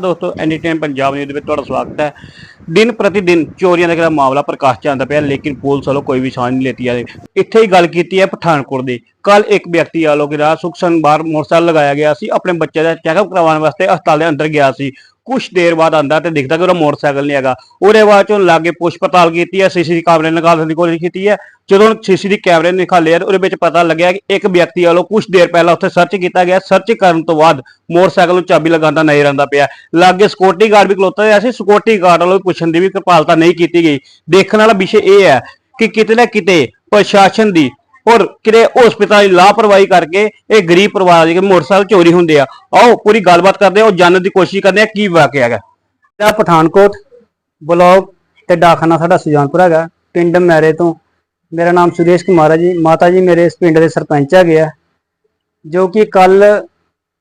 ਦੋਸਤੋ anytime Punjab news ਦੇ ਵਿੱਚ ਤੁਹਾਡਾ ਸਵਾਗਤ ਹੈ। ਦਿਨ ਪ੍ਰਤੀ ਦਿਨ ਚੋਰੀਆਂ ਦਾ ਜਿਹੜਾ ਮਾਮਲਾ ਪ੍ਰਕਾਸ਼ ਚ ਆਉਂਦਾ ਪਿਆ, ਲੇਕਿਨ ਪੁਲਿਸ ਵੱਲੋਂ ਕੋਈ ਵੀ ਸਾਂਝ ਨਹੀਂ ਲੈਤੀ ਜਾ ਰਹੀ। ਇੱਥੇ ਹੀ ਗੱਲ ਕੀਤੀ ਹੈ ਪਠਾਨਕੋਟ ਦੀ। ਕੱਲ ਇੱਕ ਵਿਅਕਤੀ ਵੱਲੋਂ ਕਿ ਰਾਤ ਸੁਖਸਨ ਬਾਹਰ ਮੋਟਰਸਾਈਕਲ ਲਗਾਇਆ ਗਿਆ ਸੀ, ਆਪਣੇ ਬੱਚੇ ਦਾ ਚੈੱਕਅਪ ਕਰਵਾਉਣ ਵਾਸਤੇ ਹਸਪਤਾਲ ਦੇ ਅੰਦਰ ਗਿਆ ਸੀ। ਕੁਝ ਦੇਰ ਬਾਅਦ ਆਂਦਾ ਤੇ ਦਿਖਦਾ ਕਿ ਉਹਦਾ ਮੋਟਰਸਾਈਕਲ ਨਹੀਂ ਹੈਗਾ। ਉਹਦੇ ਬਾਅਦ ਚੋਂ ਲਾਗੇ ਪੁੱਛ ਪੜਤਾਲ ਕੀਤੀ ਹੈ ਸੀਸੀਟੀਵੀ ਕੈਮਰੇ ਨਿਕਾਲਣ ਦੀ ਕੋਸ਼ਿਸ਼ ਕੀਤੀ ਹੈ ਜਦੋਂ ਸੀਸੀਟੀਵੀ ਕੈਮਰੇ ਨਿਕਾਲੇ ਆ ਉਹਦੇ ਵਿੱਚ ਪਤਾ ਲੱਗਿਆ ਕਿ ਇੱਕ ਵਿਅਕਤੀ ਵੱਲੋਂ ਕੁਝ ਦੇਰ ਪਹਿਲਾਂ ਉੱਥੇ ਸਰਚ ਕੀਤਾ ਗਿਆ। ਸਰਚ ਕਰਨ ਤੋਂ ਬਾਅਦ ਮੋਟਰਸਾਈਕਲ ਨੂੰ ਚਾਬੀ ਲਗਾਉਂਦਾ ਨਜ਼ਰ ਆਉਂਦਾ ਪਿਆ। ਲਾਗੇ ਸਿਕਿਉਰਿਟੀ ਗਾਰਡ ਵੀ ਖਲੋਤਾ ਹੋਇਆ ਸੀ। ਸਿਕਿਉਰਿਟੀ ਗਾਰਡ ਵੱਲੋਂ ਵੀ ਪੁੱਛਣ ਦੀ ਵੀ ਕਿਰਪਾਲਤਾ ਨਹੀਂ ਕੀਤੀ ਗਈ। ਦੇਖਣ ਵਾਲਾ ਵਿਸ਼ੇ ਇਹ ਹੈ ਕਿ ਕਿਤੇ ਨਾ ਕਿਤੇ ਪ੍ਰਸ਼ਾਸਨ ਦੀ ਔਰ ਕਿਤੇ ਹਸਪਤਾਲ ਦੀ ਲਾਪਰਵਾਹੀ ਕਰਕੇ ਇਹ ਗਰੀਬ ਪਰਿਵਾਰ ਦੇ ਮੋਟਰਸਾਈਕਲ ਚੋਰੀ ਹੁੰਦੇ ਆ, ਆਓ ਪੂਰੀ ਗੱਲਬਾਤ ਕਰਦੇ ਆ ਉਹ ਜਾਣਨ ਦੀ ਕੋਸ਼ਿਸ਼ ਕਰਦੇ ਆ ਕੀ ਵਾਕਿਆ ਹੈਗਾ। ਦਾ ਪਠਾਨਕੋਟ ਬਲੌਗ ਤੇ ਡਾਖਾਨਾ ਸਾਡਾ ਸੁਜਾਨਪੁਰ ਹੈਗਾ, ਪਿੰਡ ਮੈਰੇ ਤੋਂ। ਮੇਰਾ ਨਾਮ ਸੁਰੇਸ਼ ਕੁਮਾਰ ਹੈ ਜੀ, ਮਾਤਾ ਜੀ ਮੇਰੇ ਇਸ ਪਿੰਡ ਦੇ ਸਰਪੰਚ ਹੈਗੇ ਆ। ਜੋ ਕਿ ਕੱਲ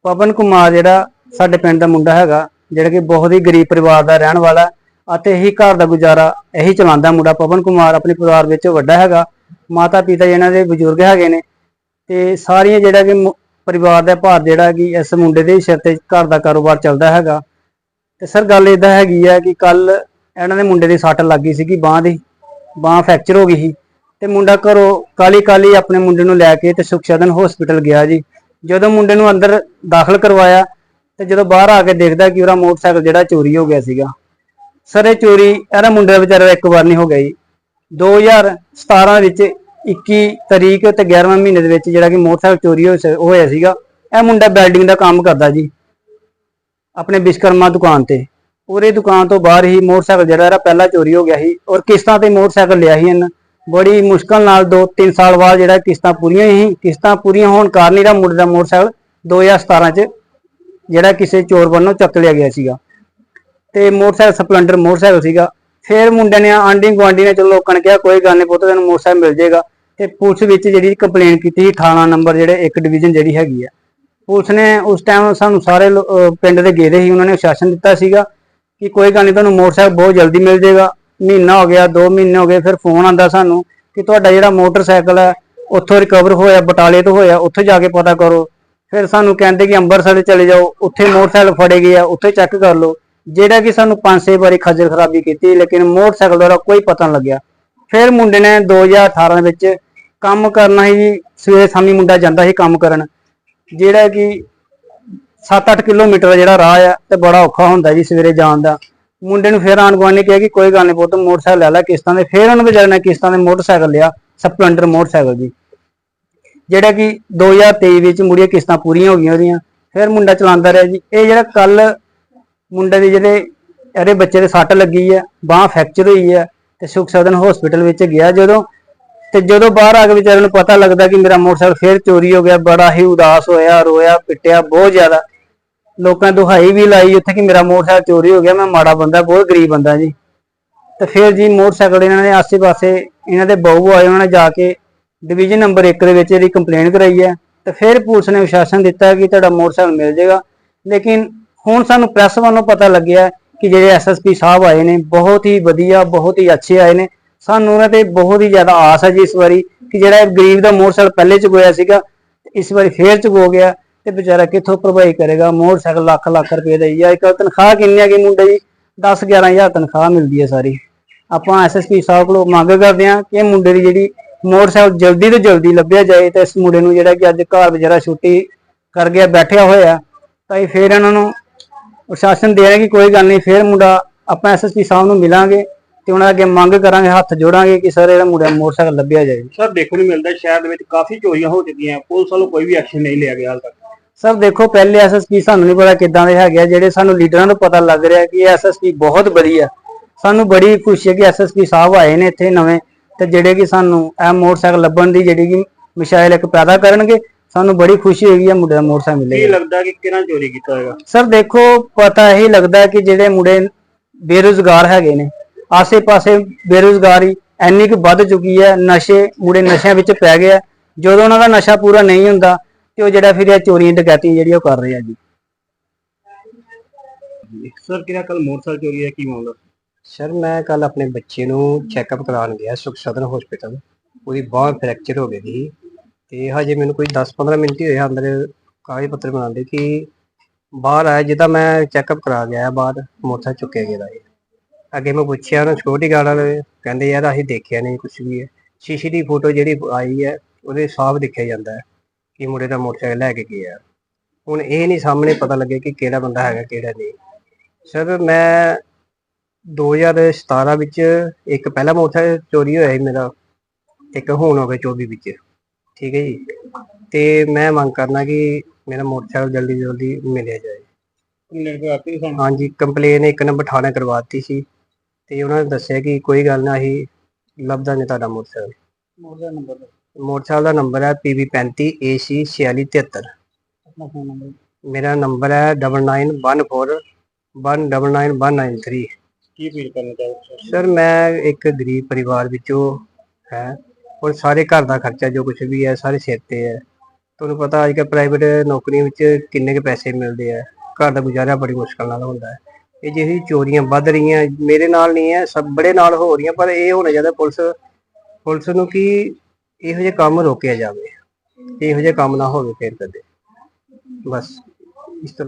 ਪਵਨ ਕੁਮਾਰ ਜਿਹੜਾ ਸਾਡੇ ਪਿੰਡ ਦਾ ਮੁੰਡਾ ਹੈਗਾ, ਜਿਹੜਾ ਕਿ ਬਹੁਤ ਹੀ ਗਰੀਬ ਪਰਿਵਾਰ ਦਾ ਰਹਿਣ ਵਾਲਾ ਅਤੇ ਇਹੀ ਘਰ ਦਾ ਗੁਜ਼ਾਰਾ ਇਹੀ ਚਲਾਉਂਦਾ ਮੁੰਡਾ ਪਵਨ ਕੁਮਾਰ, ਆਪਣੇ ਪਰਿਵਾਰ ਵਿੱਚ ਵੱਡਾ ਹੈਗਾ। ਮਾਤਾ ਪਿਤਾ ਇਹਨਾਂ ਦੇ ਬਜ਼ੁਰਗ ਹੈਗੇ ਨੇ ਤੇ ਸਾਰੀਆਂ ਜਿਹੜਾ ਕਿ ਪਰਿਵਾਰ ਦਾ ਭਾਰ ਜਿਹੜਾ ਕਿ ਇਸ ਮੁੰਡੇ ਦੇ ਸਿਰ ਤੇ ਘਰ ਦਾ ਕਾਰੋਬਾਰ ਚੱਲਦਾ ਹੈਗਾ। ਤੇ ਸਰ ਗੱਲ ਇਦਾਂ ਹੈਗੀ ਆ ਕਿ ਕੱਲ ਇਹਨਾਂ ਦੇ ਮੁੰਡੇ ਦੀ ਸੱਟ ਲੱਗ ਗਈ ਸੀਗੀ ਬਾਹ ਦੀ, ਬਾਹ ਫ੍ਰੈਕਚਰ ਹੋ ਗਈ ਸੀ ਤੇ ਮੁੰਡਾ ਘਰੋਂ ਕਾਲੀ ਕਾਲੀ ਆਪਣੇ ਮੁੰਡੇ ਨੂੰ ਲੈ ਕੇ ਤੇ ਸੁਖਸ਼ਦਨ ਹਸਪੀਟਲ ਗਿਆ ਜੀ। ਜਦੋਂ ਮੁੰਡੇ ਨੂੰ ਅੰਦਰ ਦਾਖਲ ਕਰਵਾਇਆ ਤੇ ਜਦੋਂ ਬਾਹਰ ਆ ਕੇ ਦੇਖਦਾ ਕਿ ਉਹਦਾ ਮੋਟਰਸਾਈਕਲ ਜਿਹੜਾ ਚੋਰੀ ਹੋ ਗਿਆ ਸੀਗਾ। ਸਰ ਇਹ ਚੋਰੀ ਇਹਦਾ ਮੁੰਡੇ ਦਾ ਵਿਚਾਰਾ ਇੱਕ ਵਾਰ ਨਹੀਂ ਹੋ ਗਈ 2017 ਵਿੱਚ 21 ਤਰੀਕ ਤੇ 11ਵੇਂ ਮਹੀਨੇ ਦੇ ਵਿੱਚ ਜਿਹੜਾ ਕਿ ਮੋਟਰਸਾਈਕਲ ਚੋਰੀ ਹੋ ਹੋਇਆ ਸੀਗਾ। ਇਹ ਮੁੰਡਾ ਬਿਲਡਿੰਗ ਦਾ ਕੰਮ ਕਰਦਾ ਜੀ, ਆਪਣੇ ਵਿਸ਼ਕਰਮਾ ਦੁਕਾਨ ਤੇ। ਉਹਦੇ ਦੁਕਾਨ ਤੋਂ ਬਾਹਰ ਹੀ ਮੋਟਰਸਾਈਕਲ ਜਿਹੜਾ ਇਹਦਾ ਪਹਿਲਾਂ ਚੋਰੀ ਹੋ ਗਿਆ ਸੀ ਔਰ ਕਿਸ਼ਤਾਂ ਤੇ ਮੋਟਰਸਾਈਕਲ ਲਿਆ ਸੀ ਇਹਨਾਂ। ਬੜੀ ਮੁਸ਼ਕਲ ਨਾਲ 2-3 ਸਾਲ ਬਾਅਦ ਜਿਹੜਾ ਕਿਸ਼ਤਾਂ ਪੂਰੀਆਂ ਹੀ ਕਿਸ਼ਤਾਂ ਪੂਰੀਆਂ ਹੋਣ ਕਾਰਨ ਇਹਦਾ ਮੁੰਡੇ ਦਾ ਮੋਟਰਸਾਈਕਲ 2017 ਚ ਜਿਹੜਾ ਕਿਸੇ ਚੋਰ ਵੱਲੋਂ ਚੱਕ ਲਿਆ ਗਿਆ ਸੀਗਾ। ਤੇ ਮੋਟਰਸਾਈਕਲ ਸਪਲੈਂਡਰ ਮੋਟਰਸਾਈਕਲ ਸੀਗਾ। ਫਿਰ ਮੁੰਡੇ ਨੇ ਆਂਢੀ ਗੁਆਂਢੀ ਨੇ ਚਲੋ ਲੋਕਾਂ ਨੇ ਕਿਹਾ, ਕੋਈ ਗੱਲ ਨਹੀਂ ਪੁੱਤ, ਤੈਨੂੰ ਮੋਟਰਸਾਈਕਲ ਮਿਲ ਜਾਏਗਾ। ਤੇ ਪੁਲਿਸ ਵਿੱਚ ਜਿਹੜੀ ਕੰਪਲੇਨ ਕੀਤੀ ਸੀ, ਥਾਣਾ ਨੰਬਰ ਜਿਹੜੇ ਇੱਕ ਡਿਵੀਜ਼ਨ ਜਿਹੜੀ ਹੈਗੀ ਆ, ਪੁਲਿਸ ਨੇ ਉਸ ਟਾਈਮ ਸਾਨੂੰ ਸਾਰੇ ਪਿੰਡ ਦੇ ਗਏ ਸੀ, ਉਹਨਾਂ ਨੇ ਸ਼ਾਸਨ ਦਿੱਤਾ ਸੀਗਾ ਕਿ ਕੋਈ ਗੱਲ ਨਹੀਂ ਤੁਹਾਨੂੰ ਮੋਟਰਸਾਈਕਲ ਬਹੁਤ ਜਲਦੀ ਮਿਲ ਜਾਏਗਾ। ਮਹੀਨਾ ਹੋ ਗਿਆ 2 ਮਹੀਨੇ ਹੋ ਗਏ, ਫਿਰ ਫੋਨ ਆਂਦਾ ਸਾਨੂੰ ਕਿ ਤੁਹਾਡਾ ਜਿਹੜਾ ਮੋਟਰਸਾਈਕਲ ਹੈ ਉੱਥੋਂ ਰਿਕਵਰ ਹੋਇਆ, ਬਟਾਲੇ ਤੋਂ ਹੋਇਆ, ਉੱਥੇ ਜਾ ਕੇ ਪਤਾ ਕਰੋ। ਫਿਰ ਸਾਨੂੰ ਕਹਿੰਦੇ ਕਿ ਅੰਮ੍ਰਿਤਸਰ ਚਲੇ ਜਾਓ, ਉੱਥੇ ਮੋਟਰਸਾਈਕਲ ਫੜੇ ਗਏ ਆ, ਉੱਥੇ ਚੈੱਕ ਕਰ ਲਓ। ਜਿਹੜਾ ਕਿ ਸਾਨੂੰ ਪੰਜ ਛੇ ਵਾਰੀ ਖੱਜਲ ਖਰਾਬੀ ਕੀਤੀ, ਲੇਕਿਨ ਮੋਟਰਸਾਈਕਲ ਦਾ ਕੋਈ ਪਤਾ ਨਹੀਂ ਲੱਗਿਆ। ਫਿਰ ਮੁੰਡੇ ਨੇ 2018 ਵਿੱਚ ਕੰਮ ਕਰਨਾ ਸੀ, ਸਵੇਰੇ ਸ਼ਾਮੀ ਮੁੰਡਾ ਜਾਂਦਾ ਸੀ ਕੰਮ ਕਰਨ, ਜਿਹੜਾ ਕਿ 7-8 ਕਿਲੋਮੀਟਰ ਜਿਹੜਾ ਰਾਹ ਆ, ਤੇ ਬੜਾ ਔਖਾ ਹੁੰਦਾ ਜੀ ਸਵੇਰੇ ਜਾਣ ਦਾ। ਮੁੰਡੇ ਨੂੰ ਫਿਰ ਆਣ ਗੁਆਂਢ ਨੇ ਕਿਹਾ ਕਿ ਕੋਈ ਗੱਲ ਨਹੀਂ ਪੁੱਤ, ਮੋਟਰਸਾਈਕਲ ਲੈ ਲੈ ਕਿਸ਼ਤਾਂ ਦੇ। ਫਿਰ ਉਹਨੇ ਵਿਚਾਰੇ ਨੇ ਕਿਸ਼ਤਾਂ ਦੇ ਮੋਟਰਸਾਈਕਲ ਲਿਆ, ਸਪਲੈਂਡਰ ਮੋਟਰਸਾਈਕਲ ਜੀ। ਜਿਹੜਾ ਕਿ 2023 ਵਿੱਚ ਮੁੜੀਆਂ ਕਿਸ਼ਤਾਂ ਪੂਰੀਆਂ ਹੋ ਗਈਆਂ ਉਹਦੀਆਂ। ਫਿਰ ਮੁੰਡਾ ਚਲਾਉਂਦਾ ਰਿਹਾ ਜੀ। ਇਹ ਜਿਹੜਾ ਕੱਲ ਮੁੰਡੇ ਦੇ ਜਿਹੜੇ ਇਹਦੇ ਬੱਚੇ ਦੇ ਸੱਟ ਲੱਗੀ ਹੈ ਬਾਹ ਫ੍ਰੈਕਚਰ ਹੋਈ ਹੈ ਤੇ ਸੁਖ ਸਦਨ ਹਸਪੀਟਲ ਵਿੱਚ ਗਿਆ ਜਦੋਂ ਤੇ ਜਦੋਂ ਬਾਹਰ ਆ ਕੇ ਵਿਚਾਰੇ ਨੂੰ ਪਤਾ ਲੱਗਦਾ ਕਿ ਮੇਰਾ ਮੋਟਰਸਾਈਕਲ ਫੇਰ ਚੋਰੀ ਹੋ ਗਿਆ, ਬੜਾ ਹੀ ਉਦਾਸ ਹੋਇਆ, ਰੋਇਆ, ਪਿੱਟਿਆ ਬਹੁਤ ਜ਼ਿਆਦਾ। ਲੋਕਾਂ ਦੁਹਾਈ ਵੀ ਲਾਈ ਉੱਥੇ ਕਿ ਮੇਰਾ ਮੋਟਰਸਾਈਕਲ ਚੋਰੀ ਹੋ ਗਿਆ, ਮੈਂ ਮਾੜਾ ਬੰਦਾ, ਬਹੁਤ ਗਰੀਬ ਬੰਦਾ ਜੀ। ਤੇ ਫਿਰ ਜੀ ਮੋਟਰਸਾਈਕਲ ਇਹਨਾਂ ਨੇ ਆਸੇ-ਪਾਸੇ ਇਹਨਾਂ ਦੇ ਬਹੂ ਆਏ, ਉਹਨਾਂ ਨੇ ਜਾ ਕੇ ਡਿਵੀਜ਼ਨ ਨੰਬਰ 1 ਦੇ ਵਿੱਚ ਇਹਦੀ ਕੰਪਲੇਂਟ ਕਰਾਈ ਹੈ ਤੇ ਫਿਰ ਪੁਲਿਸ ਨੇ ਵਿਸ਼ਵਾਸਨ ਦਿੱਤਾ ਕਿ ਤੁਹਾਡਾ ਮੋਟਰਸਾਈਕਲ ਮਿਲ ਜਾਏਗਾ ਲੇਕਿਨ ਹੁਣ ਸਾਨੂੰ ਪ੍ਰੈਸ ਵੱਲੋਂ ਪਤਾ ਲੱਗਿਆ ਕਿ ਜਿਹੜੇ ਐਸਐਸਪੀ ਸਾਹਿਬ ਆਏ ਨੇ, ਬਹੁਤ ਹੀ ਵਧੀਆ, ਬਹੁਤ ਹੀ ਅੱਛੇ ਆਏ ਨੇ। ਸਾਨੂੰ ਉਹਨਾਂ ਤੇ ਬਹੁਤ ਹੀ ਜ਼ਿਆਦਾ ਆਸ ਹੈ ਜੀ ਇਸ ਵਾਰੀ ਕਿ ਜਿਹੜਾ ਇਹ ਗਰੀਬ ਦਾ ਮੋਟਰਸਾਈਕਲ ਪਹਿਲੇ ਚੁਗੋਇਆ ਸੀਗਾ, ਇਸ ਵਾਰੀ ਫੇਰ ਚੁਗੋ ਗਿਆ ਤੇ ਵਿਚਾਰਾ ਕਿੱਥੋਂ ਭਰਪਾਈ ਕਰੇਗਾ? ਮੋਟਰਸਾਈਕਲ ਲੱਖ ਲੱਖ ਰੁਪਏ ਦਾ ਹੀ ਆ। ਅੱਜ ਕੱਲ੍ਹ ਤਨਖਾਹ ਕਿੰਨੀ ਆ ਗਈ ਮੁੰਡੇ ਦੀ? 10 11000 ਤਨਖਾਹ ਮਿਲਦੀ ਹੈ ਸਾਰੀ। ਆਪਾਂ ਐਸਐਸਪੀ ਸਾਹਿਬ ਕੋਲੋਂ ਮੰਗ ਕਰਦੇ ਹਾਂ ਕਿ ਮੁੰਡੇ ਦੀ ਜਿਹੜੀ ਮੋਟਰਸਾਈਕਲ ਜਲਦੀ ਤੋਂ ਜਲਦੀ ਲੱਭਿਆ ਜਾਏ ਤੇ ਇਸ ਮੁੰਡੇ ਨੂੰ ਜਿਹੜਾ ਕਿ ਅੱਜ ਘਰ ਵਿਚਾਰਾ ਛੁੱਟੀ ਕਰ ਗਿਆ ਬੈਠਿਆ ਹੋਇਆ, ਤਾਂ ਇਹ ਫੇਰ ਇਹਨਾਂ ਨੂੰ ਪ੍ਰਸ਼ਾਸਨ ਦੇ ਰਿਹਾ ਕਿ ਕੋਈ ਗੱਲ ਨਹੀਂ ਫੇਰ ਮੁੰਡਾ ਆਪਾਂ ਐਸਐਸਪੀ ਸਾਹਿਬ ਨੂੰ ਮਿਲਾਂਗੇ ਤੇ ਉਹਨਾਂ ਅੱਗੇ ਮੰਗ ਕਰਾਂਗੇ ਹੱਥ ਜੋੜਾਂਗੇ ਕਿ ਸਰ ਇਹਦਾ ਮੁੰਡਾ ਮੋਟਰਸਾਈਕਲ ਲੱਭਿਆ ਜਾਏ। ਸਰ ਦੇਖਣ ਨੂੰ ਮਿਲਦਾ ਸ਼ਹਿਰ ਦੇ ਵਿੱਚ ਕਾਫੀ ਚੋਰੀਆਂ ਹੋ ਚੁੱਕੀਆਂ ਪੁਲਿਸ ਵੱਲੋਂ ਕੋਈ ਵੀ ਐਕਸ਼ਨ ਨਹੀਂ ਲਿਆ ਗਿਆ ਹਾਲ ਤੱਕ। ਸਰ ਦੇਖੋ ਪਹਿਲੇ ਐਸਐਸਪੀ ਸਾਨੂੰ ਨਹੀਂ ਪਤਾ ਕਿੱਦਾਂ ਦੇ ਹੈਗੇ ਆ ਜਿਹੜੇ ਸਾਨੂੰ ਲੀਡਰਾਂ ਨੂੰ ਪਤਾ ਲੱਗ ਰਿਹਾ ਕਿ ਐਸਐਸਪੀ ਬਹੁਤ ਵਧੀਆ। ਸਾਨੂੰ ਬੜੀ ਖੁਸ਼ੀ ਹੈ ਕਿ ਐਸਐਸਪੀ ਸਾਹਿਬ ਆਏ ਨੇ ਇੱਥੇ ਨਵੇਂ ਤੇ ਜਿਹੜੇ ਕਿ ਸਾਨੂੰ ਇਹ ਮੋਟਰਸਾਈਕਲ ਲੱਭਣ ਦੀ ਜਿਹੜੀ ਕਿ ਮਿਸਾਈਲ ਇੱਕ ਪੈਦਾ ਕਰਨਗੇ ਸਾਨੂੰ ਬੜੀ ਖੁਸ਼ੀ ਹੋਈ ਹੈ ਮੁੰਡੇ ਦਾ ਮੋਟਰਸਾਈਕਲ ਕੀ ਮਿਲੇਗਾ ਲੱਗਦਾ ਕਿ ਕਿਹਨਾਂ ਚੋਰੀ ਕੀਤਾ ਹੋਏਗਾ ਸਰ ਦੇਖੋ ਪਤਾ ਇਹੀ ਲੱਗਦਾ ਹੈ ਕਿ ਜਿਹੜੇ ਮੁੰਡੇ ਬੇਰੁਜ਼ਗਾਰ ਹੈਗੇ ਨੇ ਆਸੇ-ਪਾਸੇ ਬੇਰੁਜ਼ਗਾਰੀ ਇੰਨੀ ਕੁ ਵੱਧ ਚੁੱਕੀ ਹੈ ਨਸ਼ੇ ਮੁੰਡੇ ਨਸ਼ਿਆਂ ਵਿੱਚ ਪੈ ਗਏ ਆ। ਜਦੋਂ ਉਹਨਾਂ ਦਾ ਨਸ਼ਾ ਪੂਰਾ ਨਹੀਂ ਹੁੰਦਾ ਤੇ ਉਹ ਜਿਹੜਾ ਫਿਰ ਇਹ ਚੋਰੀਆਂ ਡਕੈਤੀ ਜਿਹੜੀ ਉਹ ਕਰ ਰਹੇ ਆ ਜੀ। ਸਰ ਕਿਹੜਾ ਕੱਲ ਮੋਟਰਸਾਈਕਲ ਚੋਰੀ ਹੈ ਕੀ ਮਾਮਲਾ? ਸਰ ਮੈਂ ਕੱਲ ਆਪਣੇ ਬੱਚੇ ਨੂੰ ਚੈੱਕਅਪ ਕਰਾਉਣ ਗਿਆ ਸੁਖ ਸਦਨ ਹਸਪੀਟਲ ਉਹਦੀ ਬਾਂਹ ਫ੍ਰੈਕਚਰ ਹੋ ਗਈ ਸੀ। ਤੇ ਹਜੇ ਮੈਨੂੰ ਕੋਈ 10-15 ਮਿੰਟ ਹੀ ਹੋਏ ਅੰਦਰ ਕਾਗਜ਼ ਪੱਤਰ ਬਣਾਉਂਦੇ ਕਿ ਬਾਹਰ ਆਇਆ ਜਿੱਦਾਂ ਮੈਂ ਚੈੱਕਅਪ ਕਰਾ ਗਿਆ ਬਾਹਰ, ਮੋਟਰਸਾਈਕਲ ਚੁੱਕਿਆ ਗਿਆ ਇਹ ਅੱਗੇ ਮੈਂ ਪੁੱਛਿਆ ਉਹਨਾਂ ਛੋਟੀ ਗਾਰਡ ਵਾਲੇ, ਕਹਿੰਦੇ ਯਾਰ ਅਸੀਂ ਦੇਖਿਆ ਨਹੀਂ ਕੁਝ ਵੀ ਹੈ। ਸ਼ੀਸ਼ੀ ਦੀ ਫੋਟੋ ਜਿਹੜੀ ਆਈ ਹੈ, ਉਹਦੇ ਸਾਫ਼ ਦੇਖਿਆ ਜਾਂਦਾ ਹੈ ਕਿ ਮੁੰਡੇ ਦਾ ਮੋਟਰਸਾਈਕਲ ਲੈ ਕੇ ਗਿਆ। ਹੁਣ ਇਹ ਨਹੀਂ ਸਾਹਮਣੇ ਪਤਾ ਲੱਗੇ ਕਿ ਕਿਹੜਾ ਬੰਦਾ ਹੈਗਾ, ਕਿਹੜਾ ਨਹੀਂ। ਸਰ, ਮੈਂ 2017 ਵਿੱਚ ਇੱਕ ਪਹਿਲਾ ਮੋਟਰਸਾਈਕਲ ਚੋਰੀ ਹੋਇਆ ਸੀ ਮੇਰਾ, ਇੱਕ ਹੁਣ ਹੋ ਗਿਆ 24 ਵਿੱਚ। ਠੀਕ ਹੈ ਜੀ। ਤੇ ਮੈਂ ਮੰਗ ਕਰਨਾ ਕਿ ਮੇਰਾ ਮੋਟਰਸਾਈਕਲ ਜਲਦੀ ਜਲਦੀ ਮਿਲਿਆ ਜਾਏ। ਕੰਪਲੇਂਟ ਕਰਾਤੀ ਸਾਨੂੰ ਹਾਂਜੀ ਕੰਪਲੇਨ ਇੱਕ ਨੰਬਰ ਥਾਣੇ ਕਰਵਾਤੀ ਸੀ। ਤੇ ਉਹਨਾਂ ਨੇ ਦੱਸਿਆ ਕਿ ਕੋਈ ਗੱਲ ਨਾ ਅਸੀਂ ਲੱਭਦਾ ਨਹੀਂ ਤੁਹਾਡਾ ਮੋਟਰਸਾਈਕਲ। ਨੰਬਰ ਮੋਟਰਸਾਈਕਲ ਦਾ ਨੰਬਰ ਹੈ PB35 AC 4673 ਆਪਣਾ ਫੋਨ ਨੰਬਰ ਮੇਰਾ ਨੰਬਰ ਹੈ 9914 199193 ਕੀ ਅਪੀਲ ਕਰਨਾ ਚਾਹੋਗੇ? ਸਰ ਮੈਂ ਇੱਕ ਗਰੀਬ ਪਰਿਵਾਰ ਵਿੱਚੋਂ ਹੈ। ਔਰ ਸਾਰੇ ਘਰ ਦਾ ਖਰਚਾ ਜੋ ਕੁਝ ਵੀ ਹੈ, ਸਾਰੇ ਸਿਰ ਤੇ ਹੈ। ਤੁਹਾਨੂੰ ਪਤਾ ਅੱਜ ਕੱਲ੍ਹ ਪ੍ਰਾਈਵੇਟ ਨੌਕਰੀ ਵਿੱਚ ਕਿੰਨੇ ਕੁ ਪੈਸੇ ਮਿਲਦੇ ਆ। ਘਰ ਦਾ ਗੁਜ਼ਾਰਾ ਬੜੀ ਮੁਸ਼ਕਲ ਨਾਲ ਹੁੰਦਾ ਹੈ। ਇਹ ਜਿਹੜੀ ਚੋਰੀਆਂ ਵੱਧ ਰਹੀਆਂ, ਮੇਰੇ ਨਾਲ ਨਹੀਂ ਹੈ, ਸਭ ਬੜੇ ਨਾਲ ਹੋ ਰਹੀਆਂ, ਪਰ ਇਹ ਹੋਣਾ ਚਾਹੀਦਾ ਪੁਲਿਸ ਪੁਲਿਸ ਨੂੰ ਕਿ ਇਹੋ ਜਿਹੇ ਕੰਮ ਰੋਕਿਆ ਜਾਵੇ। ਇਹੋ ਜਿਹੇ ਕੰਮ ਨਾ ਹੋਵੇ ਫਿਰ ਕਦੇ। ਬਸ, ਇਸ ਤੋਂ